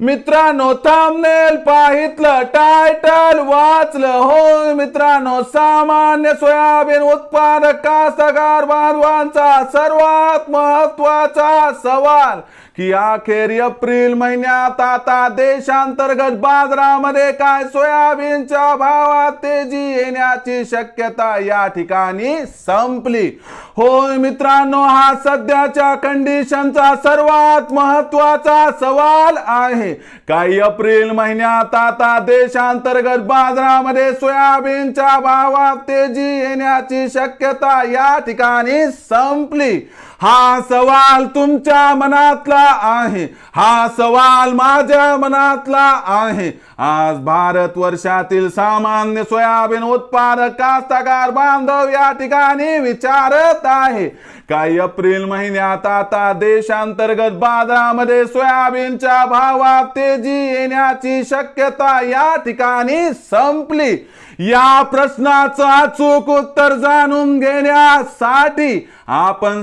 मित्रांनो थांबनेल पाहितलं टायटल वाचलं. हो मित्रांनो सामान्य सोयाबीन उत्पादक कास्तकार बांधवांचा सर्वात महत्त्वाचा सवाल की अखेर एप्रिल महिन्यात आता देशांतर्गत बाजारामध्ये काय सोयाबीनच्या भावात तेजी येण्याची शक्यता या ठिकाणी संपली. होय मित्रांनो हा सध्याच्या कंडिशनचा सर्वात महत्त्वाचा सवाल आहे. काही एप्रिल महिन्यात आता देशांतर्गत बाजारामध्ये सोयाबीनच्या भावात तेजी येण्याची शक्यता या ठिकाणी संपली. हा सवाल तुमच्या मनातला आहे. हा सवाल माझ्या मनातला आहे. आज भारत वर्षातील सामान्य सोयाबीन उत्पादक कास्तकार बांधव या ठिकाणी विचारत आहे. काही एप्रिल महिन्यात आता देशांतर्गत बाजारामध्ये सोयाबीनच्या भावात तेजी येण्याची शक्यता या ठिकाणी संपली. या प्रश्नाचं अचूक उत्तर जाणून घेण्यासाठी आपण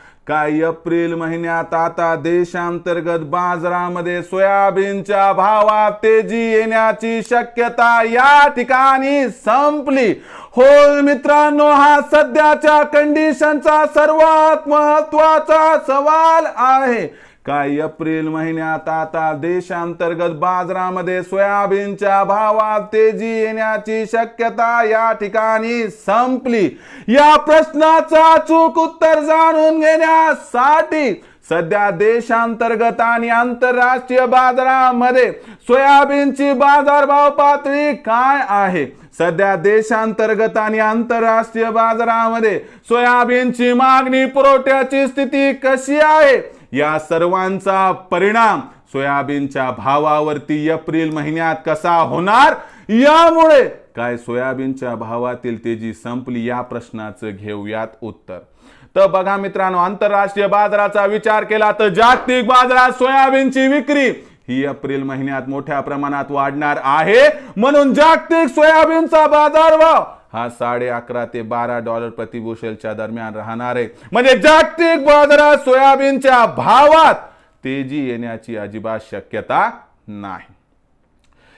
काय एप्रिल महिन्यात आता देशांतर्गत बाजारामध्ये सोयाबीनच्या भावात तेजी येण्याची शक्यता या ठिकाणी संपली. होय मित्रांनो हा सध्याच्या कंडिशनचा सर्वात महत्त्वाचा सवाल आहे. काय एप्रिल महिन्यात आता देशांतर्गत बाजारामध्ये सोयाबीनच्या भावात तेजी येण्याची शक्यता या ठिकाणी संपली. या प्रश्नाचा चूक उत्तर जाणून घेण्यासाठी सध्या देशांतर्गत आणि आंतरराष्ट्रीय बाजारामध्ये सोयाबीनची बाजारभाव पातळी काय आहे? सध्या देशांतर्गत आणि आंतरराष्ट्रीय बाजारामध्ये सोयाबीनची मागणी पुरवठ्याची स्थिती कशी आहे? या सर्वांचा परिणाम सोयाबीनच्या भावावरती एप्रिल महिन्यात कसा होणार? यामुळे काय सोयाबीनच्या भावातील तेजी संपली या प्रश्नाचं घेऊयात उत्तर. तर बघा मित्रांनो आंतरराष्ट्रीय बाजाराचा विचार केला तर जागतिक बाजारात सोयाबीनची विक्री ही एप्रिल महिन्यात मोठ्या प्रमाणात वाढणार आहे. म्हणून जागतिक सोयाबीनचा बाजारभाव हा साडे अकरा ते बारा डॉलर प्रतिबुशेलच्या दरम्यान राहणार आहे. म्हणजे जागतिक बाजारात सोयाबीनच्या भावात तेजी येण्याची अजिबात शक्यता नाही.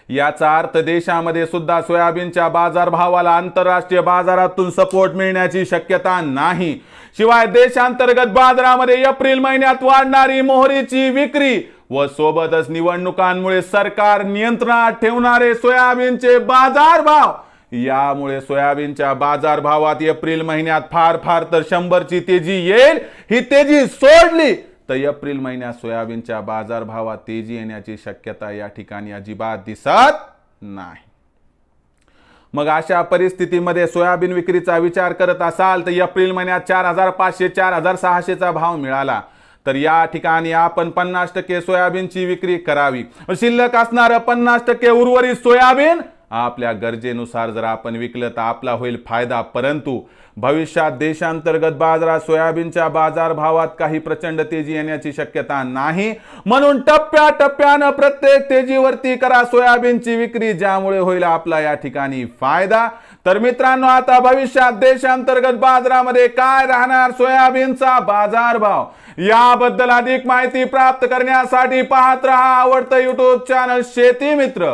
याचा अर्थ देशामध्ये सुद्धा सोयाबीनच्या बाजारभावाला आंतरराष्ट्रीय बाजारातून सपोर्ट मिळण्याची शक्यता नाही. शिवाय देशांतर्गत बाजारामध्ये एप्रिल महिन्यात वाढणारी मोहरीची विक्री व सोबतच निवडणुकांमुळे सरकार नियंत्रणात ठेवणारे सोयाबीनचे बाजारभाव यामुळे सोयाबीनच्या बाजारभावात एप्रिल महिन्यात फार फार तर शंभरची तेजी येईल. ही तेजी सोडली तर एप्रिल महिन्यात सोयाबीनच्या बाजारभावात तेजी येण्याची शक्यता या ठिकाणी अजिबात दिसत नाही. मग अशा परिस्थितीमध्ये सोयाबीन विक्रीचा विचार करत असाल तर एप्रिल महिन्यात चार हजार पाचशे चार हजार सहाशेचा भाव मिळाला. तर या ठिकाणी आपण पन्नास टक्के सोयाबीनची विक्री करावी. शिल्लक असणारं पन्नास टक्के उर्वरित सोयाबीन आपल्या गरजेनुसार जर आपण विकलं तर आपला होईल फायदा. परंतु भविष्यात देशांतर्गत बाजारात सोयाबीनच्या बाजारभावात काही प्रचंड तेजी येण्याची शक्यता नाही. म्हणून टप्प्या टप्प्यानं प्रत्येक तेजीवरती करा सोयाबीनची विक्री ज्यामुळे होईल आपला या ठिकाणी फायदा. तर मित्रांनो आता भविष्यात देशांतर्गत बाजारामध्ये काय राहणार सोयाबीनचा बाजारभाव? याबद्दल अधिक माहिती प्राप्त करण्यासाठी पाहत रहा आवडतं युट्यूब चॅनल शेती मित्र.